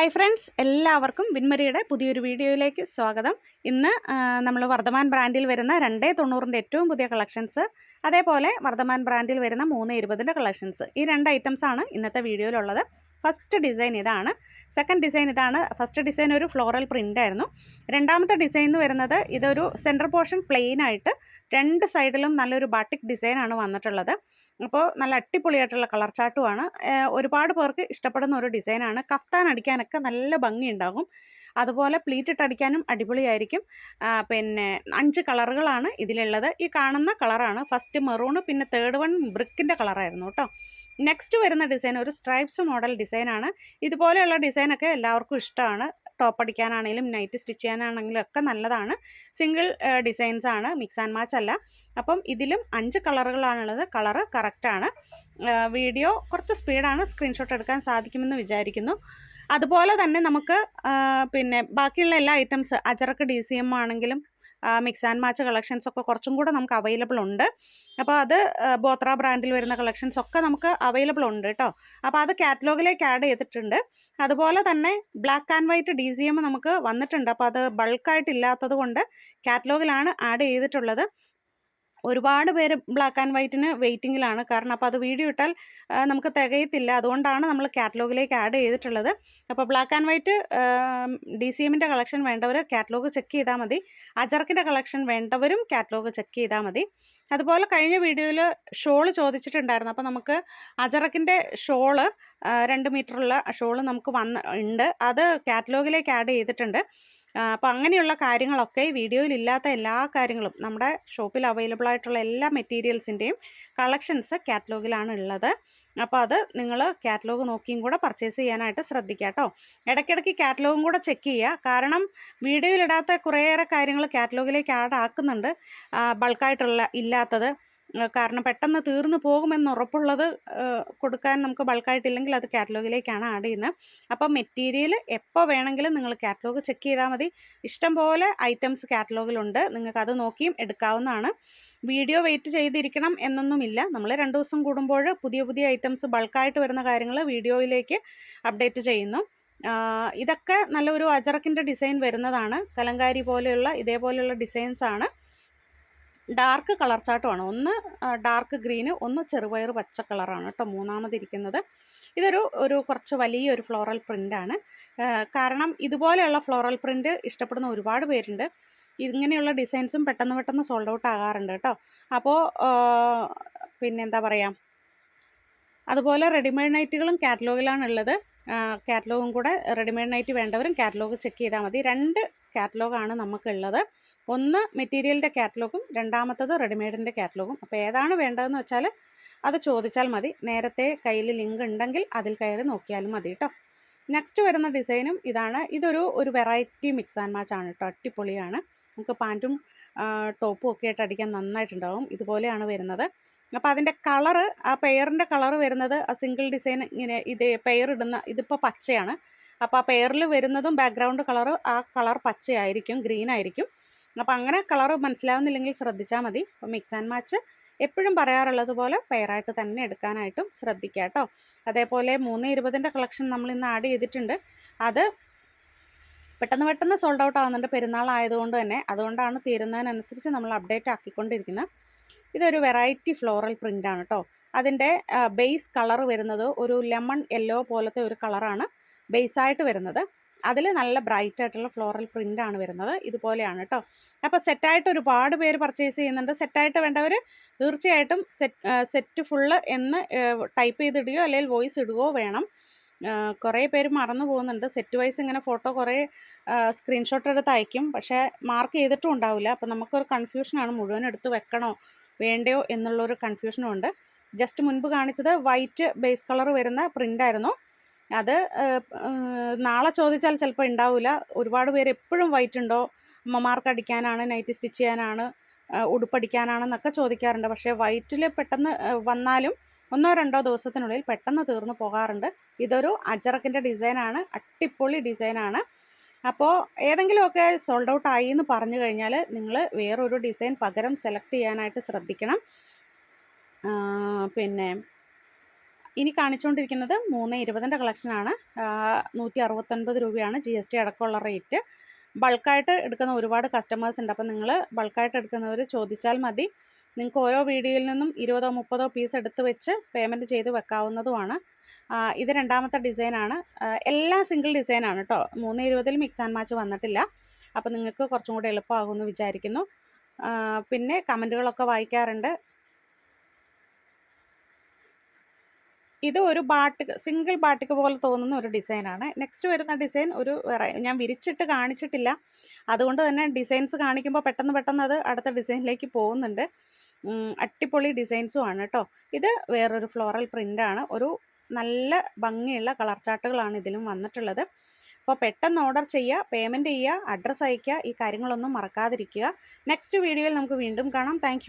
Hi friends എല്ലാവർക്കും വിൻമരിയുടെ പുതിയൊരു വീഡിയോയിലേക്ക് സ്വാഗതം. ഇന്ന് നമ്മൾ വർദ്ധമാൻ ബ്രാൻഡിൽ വരുന്ന രണ്ടേ തൊണ്ണൂറിന്റെ ഏറ്റവും പുതിയ കളക്ഷൻസ് അതേപോലെ വർദ്ധമാൻ ബ്രാൻഡിൽ വരുന്ന മൂന്ന് ഇരുപതിന്റെ കളക്ഷൻസ് ഈ രണ്ട് ഐറ്റംസാണ് ഇന്നത്തെ വീഡിയോയിലുള്ളത്. ഫസ്റ്റ് ഡിസൈൻ ഇതാണ്. സെക്കൻഡ് ഡിസൈൻ ഇതാണ്. ഫസ്റ്റ് ഡിസൈൻ ഒരു ഫ്ലോറൽ പ്രിന്റ് ആയിരുന്നു. രണ്ടാമത്തെ ഡിസൈൻ എന്ന് വരുന്നത് ഇതൊരു സെന്റർ പോർഷൻ പ്ലെയിൻ ആയിട്ട് രണ്ട് സൈഡിലും നല്ലൊരു ബാട്ടിക് ഡിസൈനാണ് വന്നിട്ടുള്ളത്. അപ്പോൾ നല്ല അടിപൊളിയായിട്ടുള്ള കളർ ചാട്ടുമാണ് ഒരുപാട് പേർക്ക് ഇഷ്ടപ്പെടുന്ന ഒരു ഡിസൈനാണ് കഫ്താൻ അടിക്കാനൊക്കെ നല്ല ഭംഗിയുണ്ടാകും അതുപോലെ പ്ലീറ്റ് ഇട്ടടിക്കാനും അടിപൊളിയായിരിക്കും. പിന്നെ അഞ്ച് കളറുകളാണ് ഇതിലുള്ളത്. ഈ കാണുന്ന കളറാണ്. ഫസ്റ്റ് മെറൂണ് പിന്നെ തേർഡ് വൺ ബ്രിക്കിന്റെ കളറായിരുന്നു കേട്ടോ. നെക്സ്റ്റ് വരുന്ന ഡിസൈൻ ഒരു സ്ട്രൈപ്സ് മോഡൽ ഡിസൈനാണ് ഇതുപോലെയുള്ള ഡിസൈനൊക്കെ എല്ലാവർക്കും ഇഷ്ടമാണ്. ടോപ്പ് അടിക്കാനാണെങ്കിലും നൈറ്റ് സ്റ്റിച്ച് ചെയ്യാനാണെങ്കിലും ഒക്കെ നല്ലതാണ്. സിംഗിൾ ഡിസൈൻസ് ആണ്. മിക്സ് ആൻഡ് മാച്ച് അല്ല. അപ്പം ഇതിലും അഞ്ച് കളറുകളാണുള്ളത്. കളറ് കറക്റ്റാണ് വീഡിയോ കുറച്ച് സ്പീഡാണ് സ്ക്രീൻഷോട്ട് എടുക്കാൻ സാധിക്കുമെന്ന് വിചാരിക്കുന്നു. അതുപോലെ തന്നെ നമുക്ക് പിന്നെ ബാക്കിയുള്ള എല്ലാ items ajrakh D C M ആണെങ്കിലും മിക്സ് ആൻഡ് മാച്ച് കളക്ഷൻസ് ഒക്കെ കുറച്ചും കൂടെ നമുക്ക് അവൈലബിൾ ഉണ്ട്. അപ്പോൾ അത് ബോത്ര ബ്രാൻഡിൽ വരുന്ന കളക്ഷൻസ് ഒക്കെ നമുക്ക് അവൈലബിൾ ഉണ്ട് കേട്ടോ. അപ്പോൾ അത് കാറ്റലോഗിലേക്ക് ആഡ് ചെയ്തിട്ടുണ്ട്. അതുപോലെ തന്നെ black and white D C M നമുക്ക് വന്നിട്ടുണ്ട്. അപ്പോൾ അത് ബൾക്കായിട്ടില്ലാത്തത് കൊണ്ട് കാറ്റലോഗിലാണ് ആഡ് ചെയ്തിട്ടുള്ളത്. ഒരുപാട് പേര് ബ്ലാക്ക് ആൻഡ് വൈറ്റിന് വെയിറ്റിങ്ങിലാണ് കാരണം അപ്പോൾ അത് വീഡിയോ ഇട്ടാൽ നമുക്ക് തികയത്തില്ല. അതുകൊണ്ടാണ് നമ്മൾ കാറ്റലോഗിലേക്ക് ആഡ് ചെയ്തിട്ടുള്ളത്. അപ്പോൾ black and white D C എമ്മിന്റെ കളക്ഷൻ വേണ്ടവർ കാറ്റലോഗ് ചെക്ക് ചെയ്താൽ മതി. അജർക്കിന്റെ കളക്ഷൻ വേണ്ടവരും കാറ്റലോഗ് ചെക്ക് ചെയ്താൽ മതി. അതുപോലെ കഴിഞ്ഞ വീഡിയോയിൽ ഷോൾ ചോദിച്ചിട്ടുണ്ടായിരുന്നു. അപ്പോൾ നമുക്ക് അജറക്കിന്റെ ഷോൾ രണ്ട് മീറ്ററുള്ള ഷോൾ നമുക്ക് വന്ന് ഉണ്ട്. അത് കാറ്റലോഗിലേക്ക് ആഡ് ചെയ്തിട്ടുണ്ട്. അപ്പോൾ അങ്ങനെയുള്ള കാര്യങ്ങളൊക്കെ വീഡിയോയിൽ ഇല്ലാത്ത എല്ലാ കാര്യങ്ങളും നമ്മുടെ ഷോപ്പിൽ അവൈലബിൾ ആയിട്ടുള്ള എല്ലാ മെറ്റീരിയൽസിന്റെയും കളക്ഷൻസ് കാറ്റലോഗിലാണ് ഉള്ളത്. അപ്പോൾ അത് നിങ്ങൾ കാറ്റലോഗ് നോക്കിയും കൂടെ പർച്ചേസ് ചെയ്യാനായിട്ട് ശ്രദ്ധിക്കുക കേട്ടോ. ഇടയ്ക്കിടയ്ക്ക് കാറ്റലോഗും കൂടെ ചെക്ക് ചെയ്യുക. കാരണം വീഡിയോയിലിടാത്ത കുറേയേറെ കാര്യങ്ങൾ കാറ്റലോഗിലേക്ക് ആഡ് ആക്കുന്നുണ്ട് ബൾക്കായിട്ടുള്ള ഇല്ലാത്തത്. കാരണം പെട്ടെന്ന് തീർന്നു പോകുമെന്ന് ഉറപ്പുള്ളത് കൊടുക്കാൻ നമുക്ക് ബൾക്കായിട്ടില്ലെങ്കിൽ അത് കാറ്റലോഗിലേക്കാണ് ആഡ് ചെയ്യുന്നത്. അപ്പോൾ മെറ്റീരിയൽ എപ്പോൾ വേണമെങ്കിലും നിങ്ങൾ കാറ്റലോഗ് ചെക്ക് ചെയ്താൽ മതി. ഇഷ്ടംപോലെ ഐറ്റംസ് കാറ്റലോഗിലുണ്ട്. നിങ്ങൾക്ക് അത് നോക്കിയും എടുക്കാവുന്നതാണ്. വീഡിയോ വെയിറ്റ് ചെയ്തിരിക്കണം എന്നൊന്നുമില്ല. നമ്മൾ രണ്ട് ദിവസം കൂടുമ്പോൾ പുതിയ പുതിയ ഐറ്റംസ് ബൾക്കായിട്ട് വരുന്ന കാര്യങ്ങൾ വീഡിയോയിലേക്ക് അപ്ഡേറ്റ് ചെയ്യുന്നു. ഇതൊക്കെ നല്ലൊരു അജറക്കിന്റെ ഡിസൈൻ വരുന്നതാണ്. കലങ്കാരി പോലെയുള്ള ഇതേപോലെയുള്ള ഡിസൈൻസാണ്. ഡാർക്ക് കളർ ചാട്ടുമാണ് ഒന്ന് ഡാർക്ക് ഗ്രീന് ഒന്ന് ചെറുപയർ പച്ച കളറാണ് കേട്ടോ മൂന്നാമതിരിക്കുന്നത് ഇതൊരു ഒരു കുറച്ച് വലിയൊരു ഫ്ലോറൽ പ്രിന്റാണ് കാരണം ഇതുപോലെയുള്ള ഫ്ലോറൽ പ്രിന്റ് ഇഷ്ടപ്പെടുന്ന ഒരുപാട് പേരുണ്ട്. ഇങ്ങനെയുള്ള ഡിസൈൻസും പെട്ടെന്ന് പെട്ടെന്ന് സോൾഡ് ഔട്ട് ആകാറുണ്ട് കേട്ടോ. അപ്പോൾ പിന്നെ എന്താ പറയുക അതുപോലെ റെഡിമെയ്ഡ് നൈറ്റുകളും കാറ്റലോഗിലാണുള്ളത് കാറ്റലോഗും കൂടെ റെഡിമെയ്ഡ് നൈറ്റ് വേണ്ടവരും കാറ്റലോഗ് ചെക്ക് ചെയ്താൽ മതി. രണ്ട് കാറ്റലോഗാണ് നമുക്കുള്ളത്. ഒന്ന് മെറ്റീരിയലിന്റെ കാറ്റലോഗും രണ്ടാമത്തത് റെഡിമെയ്ഡിന്റെ കാറ്റലോഗും. അപ്പോൾ ഏതാണ് വേണ്ടതെന്ന് വെച്ചാൽ അത് ചോദിച്ചാൽ മതി. നേരത്തെ കയ്യിൽ ലിങ്ക് ഉണ്ടെങ്കിൽ അതിൽ കയറി നോക്കിയാലും മതി കേട്ടോ നെക്സ്റ്റ് വരുന്ന ഡിസൈനും ഇതാണ്. ഇതൊരു ഒരു വെറൈറ്റി മിക്സ് ആൻഡ് മാച്ച് ആണ് കേട്ടോ അടിപൊളിയാണ്. നമുക്ക് പാന്റും ടോപ്പും ഒക്കെ ആയിട്ട് അടിക്കാൻ നന്നായിട്ടുണ്ടാവും. ഇതുപോലെയാണ് വരുന്നത്. അപ്പോൾ അതിന്റെ കളറ് ആ പെയറിന്റെ കളറ് വരുന്നത് ആ സിംഗിൾ ഡിസൈൻ ഇങ്ങനെ ഇത് പെയർ ഇടുന്ന ഇതിപ്പോൾ പച്ചയാണ്. അപ്പോൾ ആ പേരിൽ വരുന്നതും ബാക്ക്ഗ്രൗണ്ട് കളർ ആ കളർ പച്ചയായിരിക്കും ഗ്രീൻ ആയിരിക്കും. അപ്പോൾ അങ്ങനെ കളർ മനസ്സിലാവുന്നില്ലെങ്കിൽ ശ്രദ്ധിച്ചാൽ മതി. അപ്പോൾ മിക്സ് ആൻഡ് മാച്ച് എപ്പോഴും പറയാറുള്ളത് പോലെ പെയറായിട്ട് തന്നെ എടുക്കാനായിട്ടും ശ്രദ്ധിക്കുക കേട്ടോ അതേപോലെ മൂന്ന് ഇരുപതിന്റെ കളക്ഷൻ നമ്മൾ ഇന്ന് ആഡ് ചെയ്തിട്ടുണ്ട്. അത് പെട്ടെന്ന് പെട്ടെന്ന് സോൾഡ് ഔട്ട് ആകുന്നുണ്ട് പെരുന്നാൾ ആയതുകൊണ്ട് തന്നെ. അതുകൊണ്ടാണ് തീരുന്നതിനനുസരിച്ച് നമ്മൾ അപ്ഡേറ്റ് ആക്കിക്കൊണ്ടിരിക്കുന്നത്. ഇതൊരു വെറൈറ്റി ഫ്ലോറൽ പ്രിന്റാണ് കേട്ടോ അതിന്റെ ബേസ് കളർ വരുന്നത് ഒരു ലെമൺ യെല്ലോ പോലത്തെ ഒരു കളറാണ് ബേസായിട്ട് വരുന്നത്. അതിൽ നല്ല ബ്രൈറ്റ് ആയിട്ടുള്ള ഫ്ലോറൽ പ്രിന്റ് ആണ് വരുന്നത്. ഇതുപോലെയാണ് കേട്ടോ അപ്പോൾ സെറ്റായിട്ട് ഒരുപാട് പേര് പർച്ചേസ് ചെയ്യുന്നുണ്ട്. സെറ്റായിട്ട് വേണ്ടവർ തീർച്ചയായിട്ടും സെറ്റ് സെറ്റ് ഫുള്ള് എന്ന് ടൈപ്പ് ചെയ്തിടുകയോ അല്ലെങ്കിൽ വോയിസ് ഇടുകയോ വേണം. കുറേ പേര് മറന്നു പോകുന്നുണ്ട്. സെറ്റ് വൈസ് ഇങ്ങനെ ഫോട്ടോ കുറേ സ്ക്രീൻഷോട്ട് എടുത്ത് അയക്കും. പക്ഷേ മാർക്ക് ചെയ്തിട്ടും ഉണ്ടാവില്ല. അപ്പോൾ നമുക്കൊരു കൺഫ്യൂഷനാണ്. മുഴുവൻ എടുത്ത് വെക്കണോ വേണ്ടയോ എന്നുള്ളൊരു കൺഫ്യൂഷനും ഉണ്ട്. ജസ്റ്റ് മുൻപ് കാണിച്ചത് വൈറ്റ് ബേസ് കളർ വരുന്ന പ്രിന്റായിരുന്നു അത് നാളെ ചോദിച്ചാൽ ചിലപ്പോൾ ഉണ്ടാവില്ല ഒരുപാട് പേര് എപ്പോഴും വൈറ്റ് ഉണ്ടോ അമ്മമാർക്ക് അടിക്കാനാണ് നൈറ്റ് സ്റ്റിച്ച് ചെയ്യാനാണ് ഉടുപ്പടിക്കാനാണെന്നൊക്കെ ചോദിക്കാറുണ്ട്. പക്ഷേ വൈറ്റിൽ പെട്ടെന്ന് വന്നാലും ഒന്നോ രണ്ടോ ദിവസത്തിനുള്ളിൽ പെട്ടെന്ന് തീർന്നു പോകാറുണ്ട്. ഇതൊരു അജറക്കിന്റെ ഡിസൈനാണ് അട്ടിപ്പൊളി ഡിസൈനാണ്. അപ്പോൾ ഏതെങ്കിലുമൊക്കെ സോൾഡ് ഔട്ട് ആയി എന്ന് പറഞ്ഞു കഴിഞ്ഞാൽ നിങ്ങൾ വേറൊരു ഡിസൈൻ പകരം സെലക്ട് ചെയ്യാനായിട്ട് ശ്രദ്ധിക്കണം. പിന്നെ ഇനി കാണിച്ചുകൊണ്ടിരിക്കുന്നത് മൂന്ന് ഇരുപതിന്റെ കളക്ഷനാണ്. നൂറ്റി അറുപത്തൊൻപത് രൂപയാണ് ജി എസ് ടി അടക്കമുള്ള റേറ്റ്. ബൾക്കായിട്ട് എടുക്കുന്ന ഒരുപാട് കസ്റ്റമേഴ്സ് ഉണ്ട്. അപ്പോൾ നിങ്ങൾ ബൾക്കായിട്ട് എടുക്കുന്നവർ ചോദിച്ചാൽ മതി. നിങ്ങൾക്ക് ഓരോ വീഡിയോയിൽ നിന്നും ഇരുപതോ മുപ്പതോ പീസ് എടുത്ത് വെച്ച് പേയ്മെന്റ് ചെയ്ത് വെക്കാവുന്നതുമാണ്. ഇത് രണ്ടാമത്തെ ഡിസൈനാണ്. എല്ലാ സിംഗിൾ ഡിസൈനാണ് കേട്ടോ മൂന്ന് ഇരുപതിൽ മിക്സ് ആൻഡ് മാച്ച് വന്നിട്ടില്ല. അപ്പോൾ നിങ്ങൾക്ക് കുറച്ചും കൂടെ എളുപ്പമാകുമെന്ന് വിചാരിക്കുന്നു. പിന്നെ കമന്റുകളൊക്കെ വായിക്കാറുണ്ട്. ഇത് ഒരു ബാട്ടിക് സിംഗിൾ ബാട്ടിക് പോലെ തോന്നുന്ന ഒരു ഡിസൈനാണ്. നെക്സ്റ്റ് വരുന്ന ഡിസൈൻ ഒരു ഞാൻ വിരിച്ചിട്ട് കാണിച്ചിട്ടില്ല. അതുകൊണ്ട് തന്നെ ഡിസൈൻസ് കാണിക്കുമ്പോൾ പെട്ടെന്ന് പെട്ടെന്ന് അത് അടുത്ത ഡിസൈനിലേക്ക് പോകുന്നുണ്ട്. അട്ടിപ്പൊളി ഡിസൈൻസും ആണ് കേട്ടോ ഇത് വേറൊരു ഫ്ലോറൽ പ്രിന്റാണ് ഒരു നല്ല ഭംഗിയുള്ള കളർ ചാർട്ടുകളാണ് ഇതിലും വന്നിട്ടുള്ളത്. അപ്പോൾ പെട്ടെന്ന് ഓർഡർ ചെയ്യുക പേയ്മെന്റ് ചെയ്യുക അഡ്രസ്സ് അയയ്ക്കുക ഈ കാര്യങ്ങളൊന്നും മറക്കാതിരിക്കുക. നെക്സ്റ്റ് വീഡിയോയിൽ നമുക്ക് വീണ്ടും കാണാം. താങ്ക്